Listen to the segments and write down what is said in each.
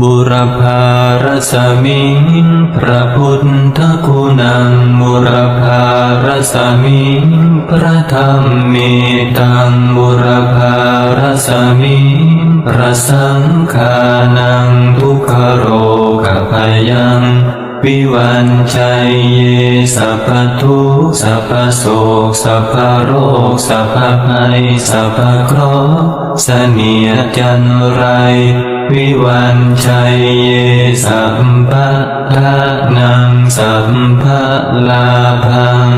บุรพารสมิงพระพุทธคุณังบุรพารสมิงพระธรรมเมตังบุรพารสมิงพระสังฆานังทุกขโรกพยังวิวันชัยเยสัพพทุกสัพพโศกสัพพโรคสัพพภัยสัพพเคราะห์เสนียจันไร วิวันชัยเยสัมปะทานังสัมภะลาภัง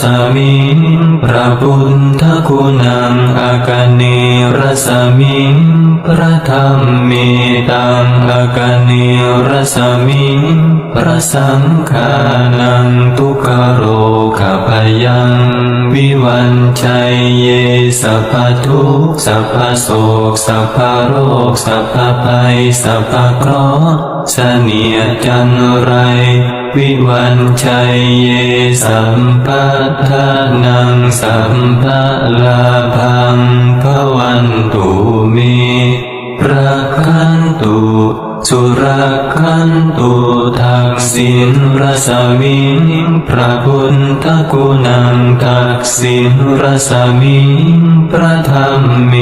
สมิงพระพุทธคุณังอากาเนรสมิงพระธรรมเมตังอากาเนรสมิงพระสังฆานังทุกขโรขพยังวิวันชัยเยสัพพทุกสัพพโศกสัพพโรคสัพพภัยสัพพเคราะห์ เสนียจันไร วิวันชัยเยสัมปะทานังสัมปะลาพังภวันตุเมรักขันตุ สุรักันตุทักษิณรสมิงพระพุทธคุณังทักษิณรสมิงพระธรรมเม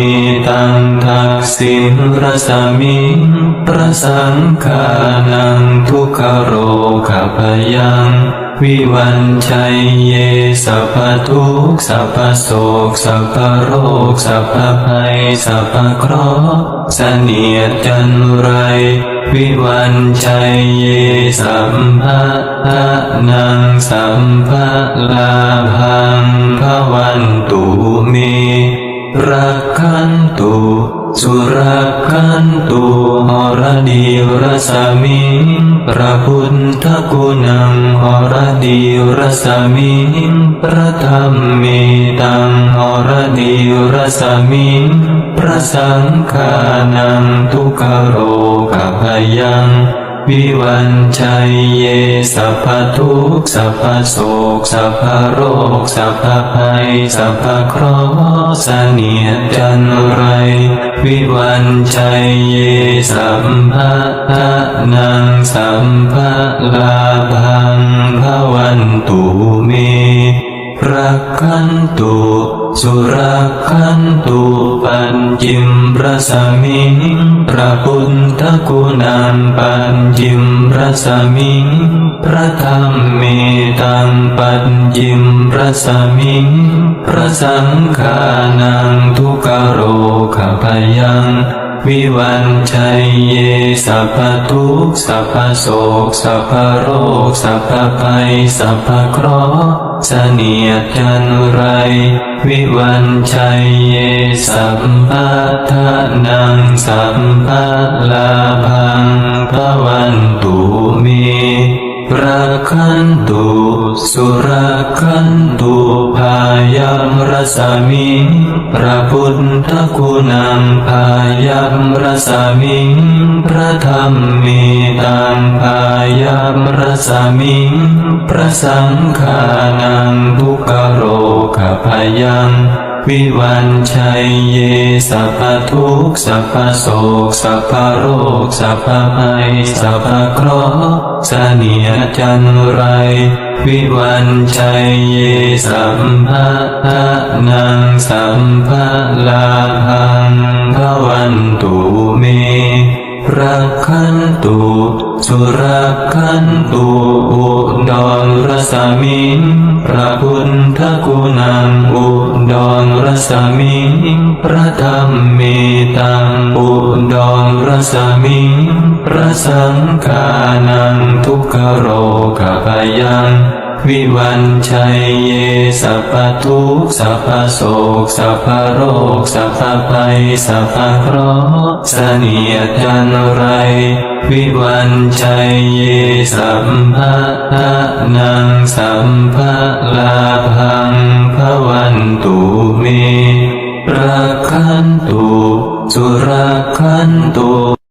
ตังทักษิณรสมิงพระสังฆานังทุกขโรขพยังวิวันชัยเยสัพพทุกสัพพโศกสัพพโรคสัพพภัยสัพพเคราะห์เสนียดจันไร วิวันชัยเยสัมภะทะนังสัมภะลาภังภวันตุเมรักขันตุ สุรักันตุหรดีรสมิงพระพุทธกุณังหรดีรสมิงพระธรรมเมตังหรดีรสมิงพระสังฆานังทุกขโรกพยัง วิวันชัยเยสัพพทุกสัพพโศกสัพพโรคสัพพภัยสัพพเคราะห์เสนียจันไร วิวันชัยเยสัมภะทะนังสัมภะลาภังภวันตุเม ราคันตุสุระคันตุปัญจิมปรสมิงพระพุทธคุณันปัญจิมปรสมิงพระธรรมเมตังปัญจิมปรสมิงพระสังฆานัง วิวันชัยเยสัพพทุกสัพพโศกสัพพโรคสัพพภัยสัพพเคราะห์เสนียดจันไร วิวันชัยเยสัมปะทะนังสัมปะลาพังภวันตุเมรักขันตุสุรักขันตุพายัมร สมิงพระพุทธคุณังพายัมรสมิงพระธรรมเมตังพายัมรสมิงพระสังฆานังทุกโรขพยังวิวันชัยเยสัพพทุกสัพพโศกสัพพโรคสัพพภัยสัพพเคราะห์เสนียจันไร วิวันชัยเยสัมภะทะนังสัมภะลาพังภวันตุเมรักขันตุสุรักขันตุอุดรรสมิงพระพุทธคุณังอุดรรสมิงพระธรรมเมตังอุดรรสมิงพระสังฆานังทุกขโรขพยัง วิวันชัยเยสัพพทุกสัพพโศกสัพพโรคสัพพภัยสัพพเคราะห์เสนียจันไรวิวันชัยเยสัมภะทะนังสัมภะลาพังภวันตุเมรักขันตุสุรักขันตุ